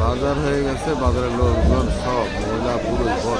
বাজার হয়ে গেছে বাজারের লোকজন সব মহিলা পুরুষ ভর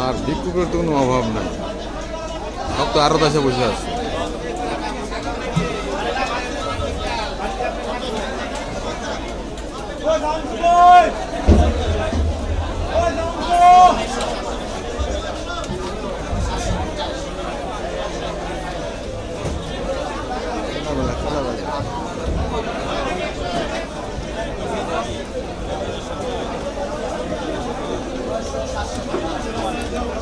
আর ভিক্ষুকের তো কোনো অভাব নাই সব তো আরও দেশে বসে আছে Thank you. Yeah.